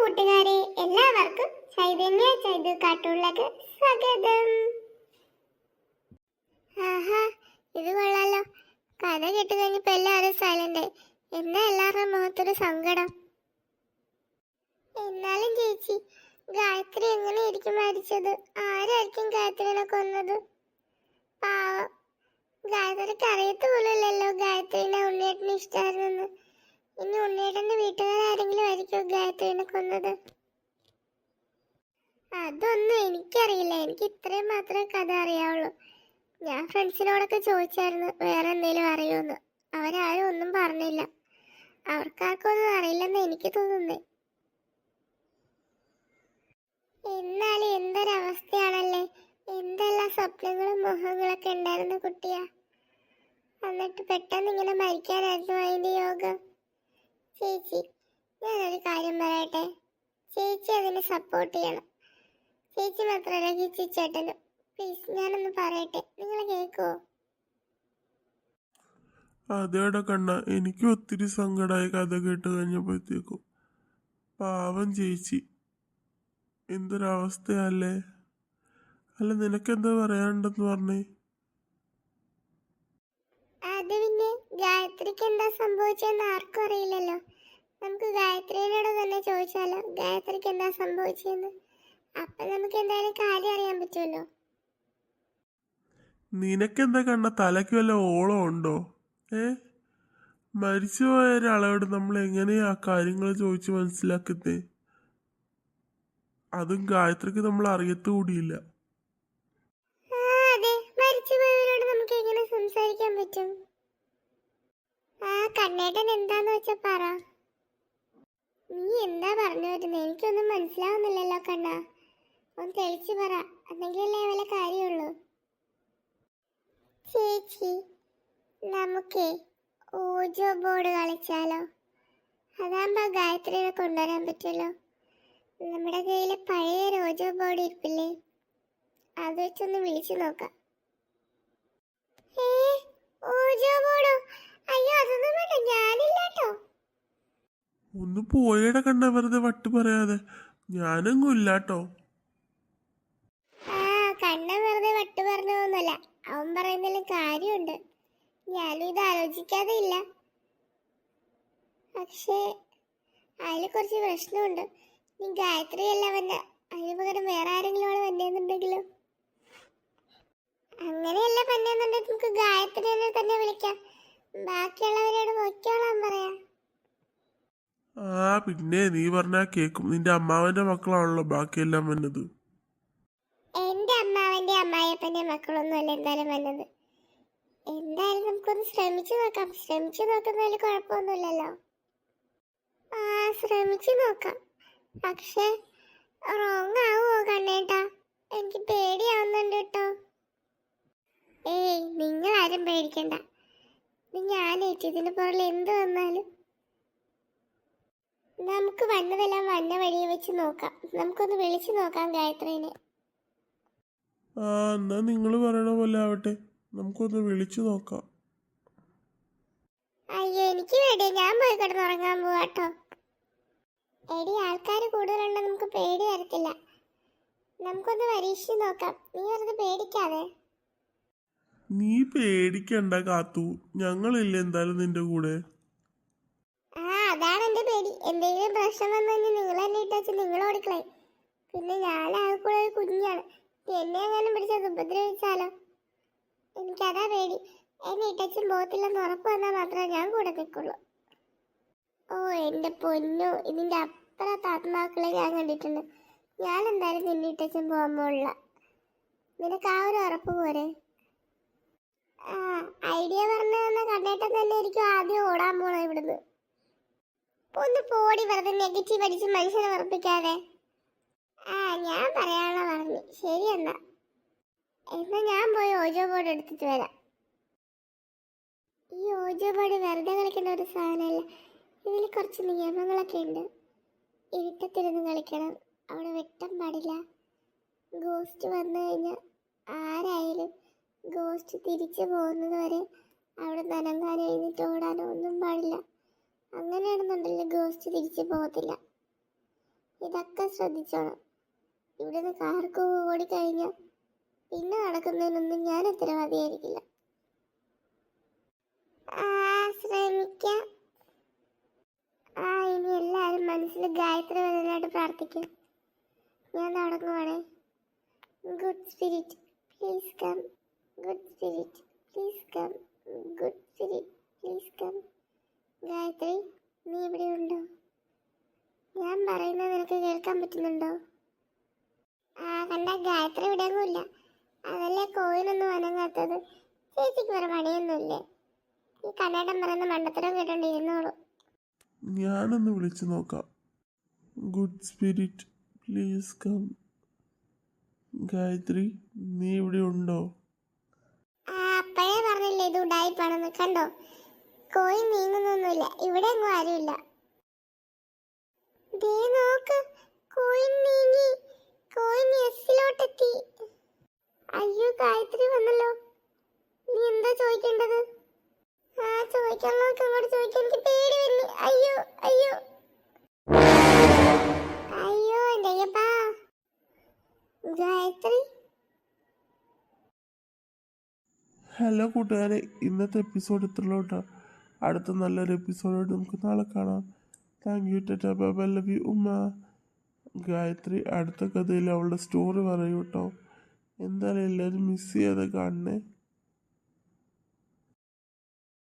കൂട്ടുകാരെ എല്ലാവർക്കും ചൈതന്യ ചൈതു കാട്ടുള്ളക്ക് സ്വാഗതം. ആഹാ ഇത് കൊള്ളാലോ. കഥ കേട്ട് കഴിഞ്ഞപ്പോ എല്ലാവരും സൈലന്റ് എന്നാ എല്ലാവരുടെ മുഖത്തൊരു സങ്കടം? എന്നാലും ചേച്ചി ഗായത്രി എങ്ങനെയായിരിക്കും മരിച്ചത്? ആരായിരിക്കും ഗായത്രിനെ കൊന്നത്? പാവം. ഗായത്രിക്ക് അറിയത്തു പോലുമില്ലല്ലോ ഗായത്രിനെ ഉണ്ണിയേട്ടന് ഇഷ്ടമായിരുന്നെന്ന് ഇനി ഉണ്ണിയേട്ടന്റെ വീട്ടുകാരെങ്കിലും ആയിരിക്കും ഗായത്രിനെ കൊന്നത്? അതൊന്നും എനിക്കറിയില്ല. എനിക്ക് ഇത്രയും മാത്രമേ കഥ അറിയാവുള്ളൂ. ഞാൻ ഫ്രണ്ട്സിനോടൊക്കെ ചോദിച്ചായിരുന്നു വേറെ എന്തെങ്കിലും അറിയുമെന്ന്. അവരാരും ഒന്നും പറഞ്ഞില്ല. അവർക്കാർക്കൊന്നും അറിയില്ലെന്ന് എനിക്ക് തോന്നുന്നേ. എന്നാലും എന്തൊരവസ്ഥയാണല്ലേ? എന്തെല്ലാം സ്വപ്നങ്ങളും മോഹങ്ങളൊക്കെ ഉണ്ടായിരുന്നു കുട്ടിയാ? എന്നിട്ട് പെട്ടെന്ന് ഇങ്ങനെ മരിക്കാനായിരുന്നു അതിന്റെ യോഗം. ചേച്ചി ഞാനൊരു കാര്യം പറയട്ടെ? ചേച്ചി അതിനെ സപ്പോർട്ട് ചെയ്യണം. ചേച്ചി മാത്രമല്ല ചേച്ചി ചേട്ടനും. പ്ലീസ് ഞാനൊന്ന് പറയട്ടെ? നിങ്ങൾ കേൾക്കുമോ അതേടെ കണ്ണ എനിക്ക് ഒത്തിരി സങ്കടമായ കഥ കേട്ട് കഴിഞ്ഞപ്പോഴത്തേക്കും പാവം ചേച്ചി. എന്തൊരവസ്ഥയല്ലേ? അല്ല നിനക്കെന്താ പറയാനുണ്ടെന്ന് പറഞ്ഞേ? അത് പിന്നെ ഗായത്രിക്ക് എന്താ സംഭവിച്ചതെന്ന് ആർക്കും അറിയില്ലല്ലോ. നമുക്ക് ഗായത്രിയോട് തന്നെ ചോദിച്ചാലോ ഗായത്രിക്ക് എന്താ സംഭവിച്ചതെന്ന്? അപ്പൊ നമുക്ക് എന്തായാലും കാര്യം അറിയാൻ പറ്റുമല്ലോ. നിനക്കെന്താ കണ്ട തലയ്ക്ക് വല്ല ഓളം ഉണ്ടോ? ഏ? മരിച്ചുപോയ ഒരാളോട് നമ്മൾ എങ്ങനെയാ ആ കാര്യങ്ങൾ ചോദിച്ച് മനസ്സിലാക്കുന്നേ? അതും ഗായത്രിക്ക് നമ്മൾ അറിയത്തുകൂടിയില്ല. സംസാരിക്കാൻ പറ്റും? കണ്ണേട്ടൻ എന്താന്ന് വെച്ചാ പറ. നീ എന്താ പറഞ്ഞു വരുന്നത് എനിക്കൊന്നും മനസ്സിലാവുന്നില്ലല്ലോ കണ്ണ. ഒന്ന് തെളിച്ചു പറ. അല്ലെങ്കിലല്ലേ വല്ല കാര്യമുള്ളൂ. ചേച്ചി നമുക്ക് ഓജോ ബോർഡ് കളിച്ചാലോ? അതാകുമ്പോ ഗായത്രിനെ കൊണ്ടുവരാൻ പറ്റുമല്ലോ. നമ്മുടെ കയ്യിൽ പഴയ ഓജോ ബോർഡ് ഇരിപ്പില്ലേ? അത് വെച്ചൊന്ന് വിളിച്ചു നോക്കാം. ഏ, ഓജോ ബോർഡോ? അതൊന്നും വേണ്ട ഞാനില്ലാട്ടോ. ഒന്ന് പോയട കണ്ണ വെറുതെ വട്ട് പറയാതെ. ഞാനെങ്ങും ഇല്ലാട്ടോ. ആ കണ്ണ വെറുതെ വട്ട് പറഞ്ഞതൊന്നുമല്ല അവൻ പറയുന്നതിലും കാര്യമുണ്ട്. ഞാനും ഇത് ആലോചിക്കാതെ ഇല്ല. പക്ഷേ അതിൽ കുറച്ച് പ്രശ്നമുണ്ട്. നീ ഗായത്രി അല്ല വന്ന അതിന് പകരം വേറെ ആരെങ്കിലും അവിടെ വന്നേന്നുണ്ടെങ്കിലോ? അങ്ങനെയല്ല വന്നേന്നുണ്ടെങ്കിൽ നമുക്ക് ഗായത്രി തന്നെ വിളിക്കാം ബാക്കിയുള്ളവരോട് നോക്കിയോളാൻ പറയാം ആ പിന്നെ നീ പറഞ്ഞാ കേക്കും. നിന്റെ അമ്മാവന്റെ മക്കളാണല്ലോ ബാക്കിയെല്ലാം വന്നത്. എന്റെ അമ്മാവന്റെ അമ്മായിയപ്പന്റെ മക്കളൊന്നുമല്ല എന്തായാലും വന്നത്. എന്തായാലും നമുക്കൊന്ന് ശ്രമിച്ചു നോക്കാം. ശ്രമിച്ചു നോക്കുന്നതിൽ കുഴപ്പമൊന്നുമില്ലല്ലോ. ആ ശ്രമിച്ചു നോക്കാം. പക്ഷെ റോങ് ആവുമോ കണ്ണേട്ടാ? എനിക്ക് പേടിയാവുന്നുണ്ട് കേട്ടോ. ഏയ് നിങ്ങൾ ആരും പേടിക്കണ്ട. ഞാൻ ഞാനേറ്റ് ഇതിന് പുറകിൽ എന്ത് വന്നാലും നമുക്ക് വന്നതെല്ലാം വന്ന വഴിയെ വെച്ച് നോക്കാം. നമുക്കൊന്ന് വിളിച്ചു നോക്കാം ഗായത്രീനെ. ആ എന്നാ നിങ്ങൾ പറയണ പോലെ ആവട്ടെ. നമുക്കൊന്ന് വിളിച്ചു നോക്കാം. അയ്യോ എനിക്ക് വേണ്ടി ഞാൻ പോയി കിടന്നുറങ്ങാൻ പോവാട്ടോ എടി ആൾക്കാർ കൂടുതലുണ്ട് നമുക്ക് പേടി വരത്തില്ല. നമുക്കൊന്ന് പരീക്ഷിച്ച് നോക്കാം. നീ വെറുതെ പേടിക്കാതെ. നീ പേടിക്കണ്ട കാത്തു. ഞങ്ങളില്ല എന്തായാലും നിന്റെ കൂടെ ആ അതാണ് എന്റെ പേടി എന്തെങ്കിലും പ്രശ്നം വന്നു കഴിഞ്ഞാൽ നിങ്ങൾ എന്നെ ഇട്ടുവെച്ച് നിങ്ങൾ ഓടിക്കളയും പിന്നെ ഞാൻ ആൾക്കുള്ള ഒരു കുഞ്ഞാണ്. എന്നെ എങ്ങാനും പിടിച്ചത് ഉപദ്രവിച്ചാലോ എനിക്കതാ പേടി. എന്നെ ഇട്ടച്ചും പോകത്തില്ലെന്ന് ഉറപ്പ് വന്നാൽ മാത്രമേ ഞാൻ കൂടെ നിൽക്കുള്ളൂ ഓ എന്റെ പൊന്നു. ഇതിന്റെ അപ്പുറത്ത് ആത്മാക്കളെ ഞാൻ കണ്ടിട്ടുണ്ട്. ഞാൻ എന്തായാലും നിന്നെ ഇട്ടച്ചും പോകാൻ പോലുള്ള നിനക്ക് ആ ഒരു ഉറപ്പ് പോരെ ആ ഐഡിയ പറഞ്ഞു തന്ന കണ്ടേട്ടൻ തന്നെ ആയിരിക്കും ആദ്യം ഓടാൻ പോണത് ഇവിടുന്ന് ഒന്ന് പോടി വെറുതെ നെഗറ്റീവ് അടിച്ച് മനുഷ്യനെ ഉറപ്പിക്കാതെ ആ ഞാൻ പറയാനുള്ള പറഞ്ഞു. ശരി എന്നാ. എന്നാ ഞാൻ പോയി ഓജോ ബോർഡ് എടുത്തിട്ട് വരാം. ഈ ഓജോ ബോർഡ് വെറുതെ കളിക്കേണ്ട ഒരു സാധനമല്ല. ഇതിൽ കുറച്ച് നിയമങ്ങളൊക്കെ ഉണ്ട്. ഇരുട്ടത്തിരുന്ന് കളിക്കണം. അവിടെ വെട്ടം പാടില്ല. ഗോസ്റ്റ് വന്നു കഴിഞ്ഞാൽ ആരായാലും ഗോസ്റ്റ് തിരിച്ചു പോകുന്നത് വരെ അവിടെ നനങ്ങാനോ എഴുന്നിട്ട് ഓടാനോ ഒന്നും പാടില്ല. അങ്ങനെയാണെന്നുണ്ടെങ്കിൽ ഗോസ്റ്റ് തിരിച്ചു പോകത്തില്ല. ഇതൊക്കെ ശ്രദ്ധിച്ചോണം. ഇവിടുന്ന് കാർക്ക് ഓടിക്കഴിഞ്ഞാൽ പിന്നെ നടക്കുന്നതിനൊന്നും ഞാൻ ഉത്തരവാദിയായിരിക്കില്ല. ശ്രമിക്കാം. ആ ഇനി എല്ലാവരും മനസ്സിൽ ഗായത്രി വരുന്നതായിട്ട് പ്രാർത്ഥിക്കും. ഞാൻ തുടങ്ങുവാണേ good spirit please come good spirit please come good spirit please come Gayathri നീ ഇവിടെ ഉണ്ടോ ഞാൻ പറയുന്നത് നിനക്ക് കേൾക്കാൻ പറ്റുന്നുണ്ടോ? ആ കണ്ട ഗായത്രി ഇവിടെ ഒന്നുമില്ല അതല്ലേ കോയിനൊന്നും വനങ്ങാത്തത് ചേച്ചിക്ക് വേറെ പണിയൊന്നുമില്ലേ? ഈ കണ്ണേട്ടൻ പറയുന്ന മണ്ടത്തരം കേട്ടോണ്ടിരുന്നോളൂ ഞാനൊന്ന് വിളിച്ചു നോക്കാം. Good spirit please come. Gayathri നീ ഇവിടെ ഉണ്ടോ ആ അപ്പഴേ പറഞ്ഞില്ലേ ഇത് ഉടായിപ്പാണെന്ന്. കണ്ടോ? കോയി നീങ്ങുന്നൊന്നുമില്ല. ഇവിടെ എങ്ങും ആരുമില്ല. ദേ നോക്ക് കോയിൻ നീങ്ങി കോയിൻ എസ്സിലോട്ടെത്തി അയ്യോ ഗായത്രി വന്നല്ലോ. നീ എന്താ ചോദിക്കേണ്ടത്? ആ ചോദിക്കാൻ നോക്ക് അങ്ങോട്ട് ചോദിക്കാൻ എനിക്ക് പേടി വരുന്നു. അയ്യോ അയ്യോ. അയ്യോ എന്റെ അയ്യപ്പാ ഗായത്രി? ഹലോ കൂട്ടുകാരെ ഇന്നത്തെ എപ്പിസോഡ് ഇത്രലോട്ടാ അടുത്ത നല്ലൊരു എപ്പിസോഡായിട്ട് നമുക്ക് നാളെ കാണാം. Thank you Tata bye love you ഉമ്മ ഗായത്രി അടുത്ത കഥയിൽ അവളുടെ സ്റ്റോറി പറയൂ കേട്ടോ എന്തായാലും എല്ലാവരും മിസ് ചെയ്യാതെ കാണണേ.